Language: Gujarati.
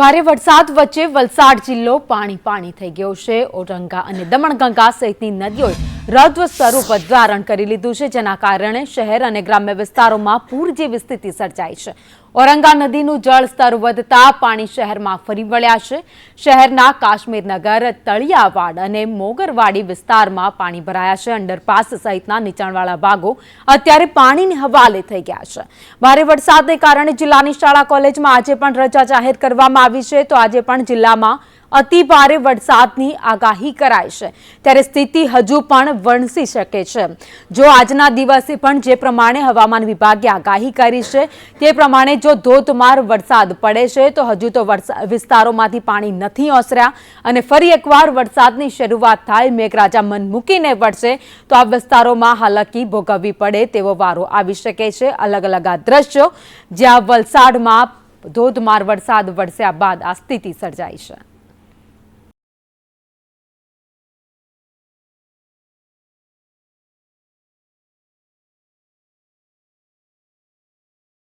ભારે વરસાદ વચ્ચે વલસાડ જિલ્લો પાણી પાણી થઈ ગયો છે. ઓરંગા અને દમણગંગા સહિતની નદીઓએ રદ્વ સ્વરૂપ ધારણ કરી લીધું છે, જેના કારણે શહેર અને ગ્રામ્ય વિસ્તારોમાં પૂર જેવી સ્થિતિ સર્જાઈ છે. ઔરંગા નદીનું જળ સ્તર વધતા પાણી શહેરમાં ફરી વળ્યા છે. શહેરના કાશ્મીરનગર તળિયાવાડ અને મોગરવાડી વિસ્તારમાં પાણી ભરાયા છે. અંડરપાસ સહિતના નીચાણવાળા ભાગો અત્યારે પાણીની હવાલે થઈ ગયા છે. ભારે વરસાદને કારણે જિલ્લાની શાળા કોલેજમાં આજે પણ રજા જાહેર કરવામાં આવી છે. તો આજે પણ જિલ્લામાં અતિ ભારે વરસાદની આગાહી કરાઈ છે. ત્યારે સ્થિતિ હજુ પણ વણસી શકે છે. જો આજના દિવસે પણ જે પ્રમાણે હવામાન વિભાગે આગાહી કરી છે, તે પ્રમાણે જો ધોધમાર વરસાદ પડે છે, તો હજુ તો વિસ્તારોમાંથી પાણી નથી ઓસર્યા. અને ફરી એકવાર વરસાદની શરૂઆત થાય, મેઘરાજા મન મૂકીને વળશે, તો આ વિસ્તારોમાં હાલાકી ભોગવવી પડે તેવો વારો આવી શકે છે. અલગ અલગ આ દ્રશ્યો જ્યાં વલસાડમાં ધોધમાર વરસાદ વરસ્યા બાદ આ સ્થિતિ સર્જાઈ છે.